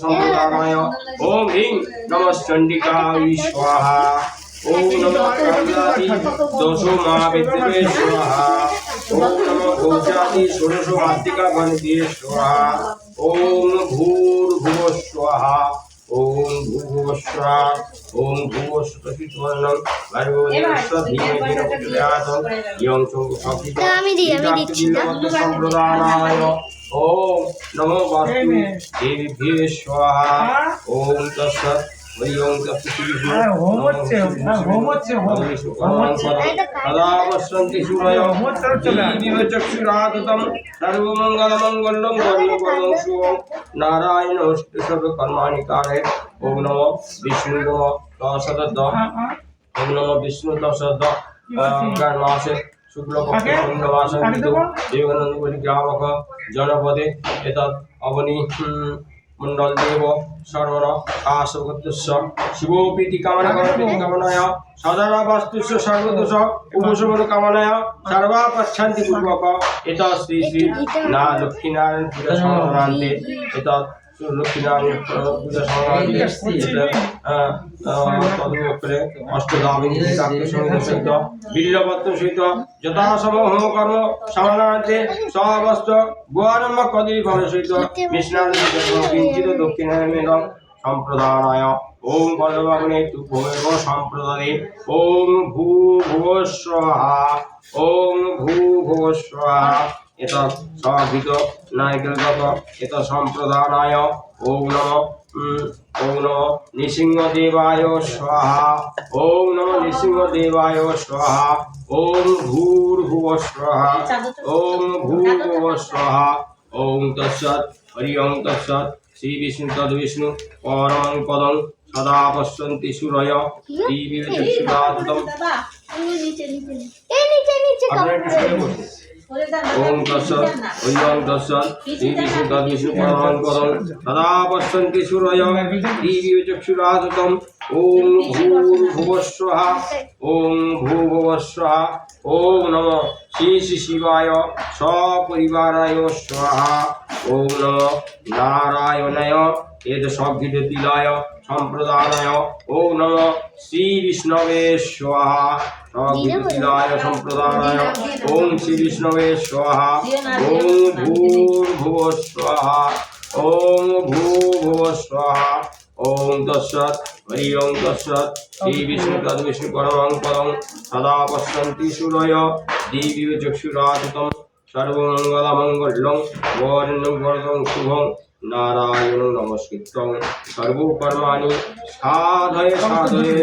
সম্প্রদানায় ওম হিং নমশ্চণ্ডিকায় স্বাহা ওম নমঃ কামলাদি দশো মা বিদ্যে স্বাহা ওম নমঃ গৌজাদি ষোড়শ মাতৃকা গণিতে স্বাহা ওম ভূর্ভুব স্বাহা ওম ভূর্ভুব স্বাহা ওম ভূবস্বতপিতবর্ণং ভর্গোদেবস্য ধীমহি প্রচোদয়াৎ ইয়ং চঙ্গু সকিত তা আমি দিই, আমি দিচ্ছি না। সম্প্রদানায় ওম নমো বাস্তু দেবীভ্যে স্বাহা ওম তৎসৎ হরি ওম তৎসৎ হ্যাঁ, হোম হচ্ছে, শুক্লপক্ষে আগে? পূর্ণমাসে আগে দেবো? দেবনন্দ বলি গ্রামক জনপদে এতৎ অবনি মণ্ডল দেব কাশগত্যস্য শিবোপীতি কামনা করপীতি কামনায় সদা বাস্তুস্য সর্বদোষ উপশমন কামনায় সর্বা পূর্বক এত শ্রী শ্রী না লক্ষ্মীনারায়ণ পূজা সংক্রান্তে এত লক্ষ্মীনারায়ণ পূজা সংক্রান্তে তদুপরে অষ্টদাবিনী কাক্য সংগীত সহিত বিল্লপত্র সহিত যথাসম হোম কর্ম সমানান্তে সবস্ত গোয়ারম্ভ কদলী ফল সহিত বিষ্ণান কিঞ্চিত দক্ষিণায়ন সম্প্রদানায়। ওম পদভাবনে তু ভূমেব সম্প্রদানে ওম ভূ ভুব ওম ভূ ভুব এত সহিত নায়কগত এত সম্প্রদানায় ওম নম ওম নম নৃসিংহদেবায় স্বাহা ওম নম নৃসিংহদেবায় স্বাহা ওম ভূর্ভুব স্বাহা ওম ভূর্ভুব স্বাহা ওম তৎসৎ হরি ওম তৎসৎ শ্রী বিষ্ণু তদ বিষ্ণু পরমং পদং সদা পশ্যন্তি সুরয় এই নিচে নিচে আপনারা একটু শুনে বসুন ওম তৎসৎ হরি ওম তৎসৎ শ্রী বিষ্ণু তদ বিষ্ণু পরমং পদং সদা পশ্যন্তি সুরয় দিবি চক্ষুরাতম ওম ভূর্ভুবস্বহা ওম ভূভুবস্বহা ওম নম। শ্রী শ্রী শিবায় সপরিবারায় এদ সংগীত তিলায় সম্প্রদানায় ওম নম শ্রী বিষ্ণবে স্বাহা সংগীত তিলায় সম্প্রদানায় ওম শ্রী বিষ্ণবে স্বাহা ওম ভূর্ভুব স্বাহা ওম ভূর্ভুব স্বাহা ওম তৎসৎ হরি ওম তৎসৎ শ্রী বিষ্ণু তদ বিষ্ণু পরমং সদা পশ্যন্তি সুরয় দিবি সর্বমঙ্গলমঙ্গলং বরণ্যং বরদং শুভং নারায়ণ নমস্কৃত্যং সর্বকর্মাণি সাধয়ে সাধয়ে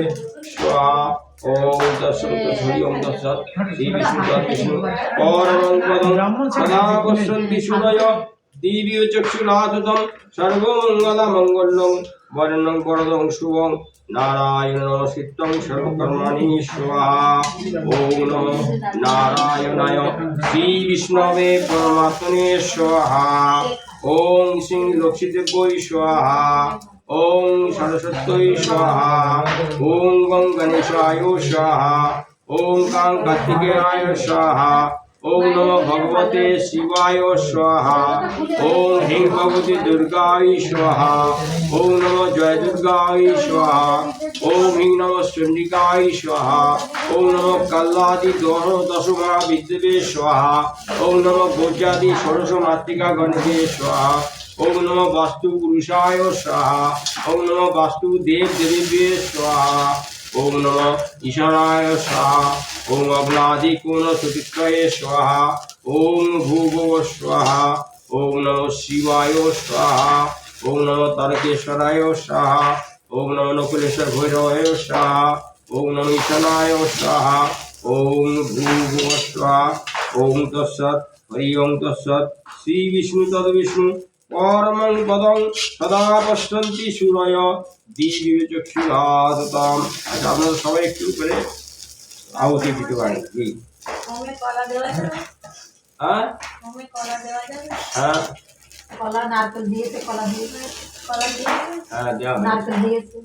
নমো নারায়ণায় শ্রী বিষ্ণবে পরমাত্মনে স্বাহা ওম শ্রী লক্ষ্মীদেবৈ স্বাহা ওম সরস্বত্যৈ স্বাহা ওম গং গণেশায় স্বাহা ওম কাং কার্তিকেয়ায় স্বাহা ওম নমো ভগবতে শিবায় স্বাহা ওম হিং ভগবতী দুর্গায় স্বাহা ওম নমো জয় দুর্গায় স্বাহা। নমো চণ্ডিকায় স্বাহা ওম নমো কাল্লাদি দশ দশমা বিদ্যুতে স্বাহা ওম নমো গোজাদি ষোড়শ মাতৃকা গণকে স্বাহা ওম নমো বাস্তু পুরুষায় স্বাহা ওম নমো বাস্তু দেব দেবীভ্যে স্বাহা ওম নম ঈশানায় স্বাহা ওম অগ্নাদি কোন চতুষ্টয়ে স্বাহা ওম ভূভুব স্বাহা ওম নম শিবায় স্বাহা ওম নম নকুলেশ্বর ভৈরবায় স্বাহা ওম নম ঈশানায় স্বাহা ওম ভূভুব স্বাহা ওম তৎসৎ হরি ওম তৎসৎ শ্রী বিষ্ণু তদ বিষ্ণু পরমং পদং সদা পশ্যন্তি সুরয় দিবি চক্ষুরাততাম আচ্ছা আপনারা সবাই একটু করে আহুতি দিতে পারেন যাবে? হ্যাঁ? হ্যাঁ। কলা নারকেল দিয়েছে কলা দিয়েছে কলা দিয়েছে হ্যাঁ। নারকেল দিয়েছে।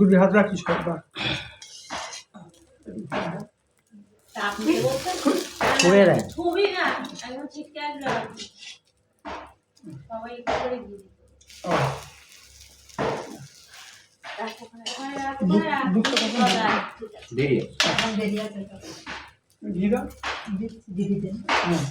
দুই হাত রাখিস দেয়। ছবি না একদম ছিটকে আসবে সবাই করে দিয়ে দিদি আর-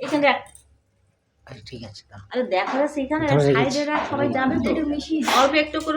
এখানে রাখ। আচ্ছা ঠিক আছে আরে দেখা সেখানে এখানে সাইডে রাখ সবাই যাবে তো। একটু মিশিয়ে অল্প একটু করে